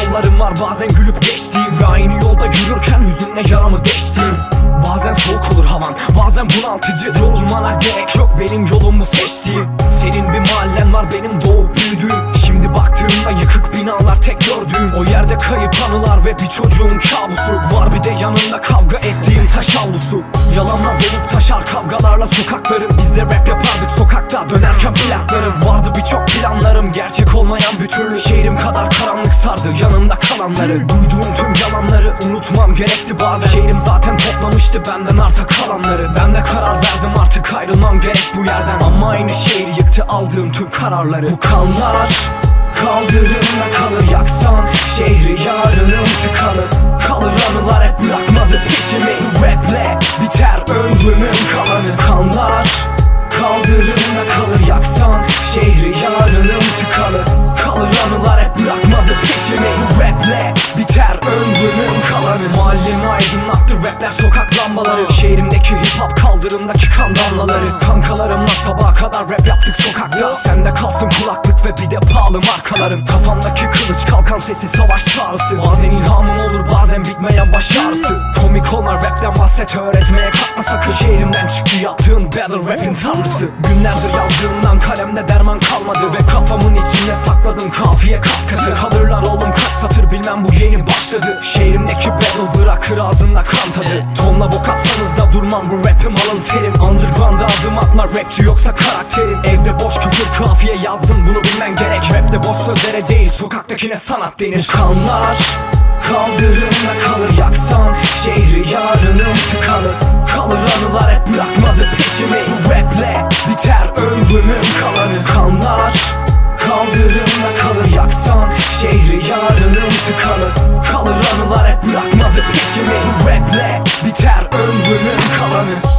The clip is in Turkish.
anılarım var bazen gülüp geçtiğim Ve aynı yolda yürürken hüzünle yaramı deştiğim Bazen soğuk olur havan bazen bunaltıcı Yorulmana gerek yok. Benim yolumu seçtiğim Senin bir mahallen var benim doğup büyüdüğüm Şimdi baktığımda yıkık binalar tek gördüğüm. O yerde kayıp anılar ve bir çocuğun kabusu Var. Bir de yanında kavga ettiğim taş avlusu. Yalanla dolup taşar kavgalarla sokakların Biz de rap yapardık sokakta dönerken plaklarım. Vardı birçok planlarım gerçek olmayan bir türlü. Şehrim kadar sardı yanında kalanları. Duyduğum tüm yalanları unutmam gerekti bazen. Şehrim zaten toplamıştı benden arta kalanları. Ben de karar verdim artık ayrılmam gerek bu yerden. Ama aynı şehir yıktı aldığım tüm kararları. Bu kanlar aydınlattı rapler sokak lambaları. Şehrimdeki hip hop kaldırımdaki kan damlaları. Kankalarımla sabaha kadar rap yaptık sokakta. Sende kalsın kulaklık ve bir de pahalı markaların. Kafamdaki kılıç kalkan sesi savaş çağrısı. Bazen ilhamım olur bazen bitmeyen baş ağrısı Komik olma rapten bahset öğretmeye kalkma sakın. Şehrimden çıktı yaptığın battle rapin tanrısı. Günlerdir yazdığımdan kalemde derman kalmadı. Ve kafamın içinde sakladım kafiye kas katı Kalırlar oğlum kaç satır bilmem bu yeni başladı. Şehrimdeki battle bırakır ağzında kan tadı. Tonla bok atsanız da durmam bu rapim alın terim. Underground'a adım atma rapçi yoksa karakterin. Evde boş küfür kafiye yazdım bunu bilmen gerek. Rapte boş sözlere değil sokaktakine sanat denir. Bu kanlar Kaldırımda kalır yaksan Şehri yarınım tıkalı Kalır anılar hep bırakmadı peşimi. Bu raple biter ömrümün kalanı. Kanlar Kaldırımda kalır yaksan Şehri yarınım tıkalı Kalır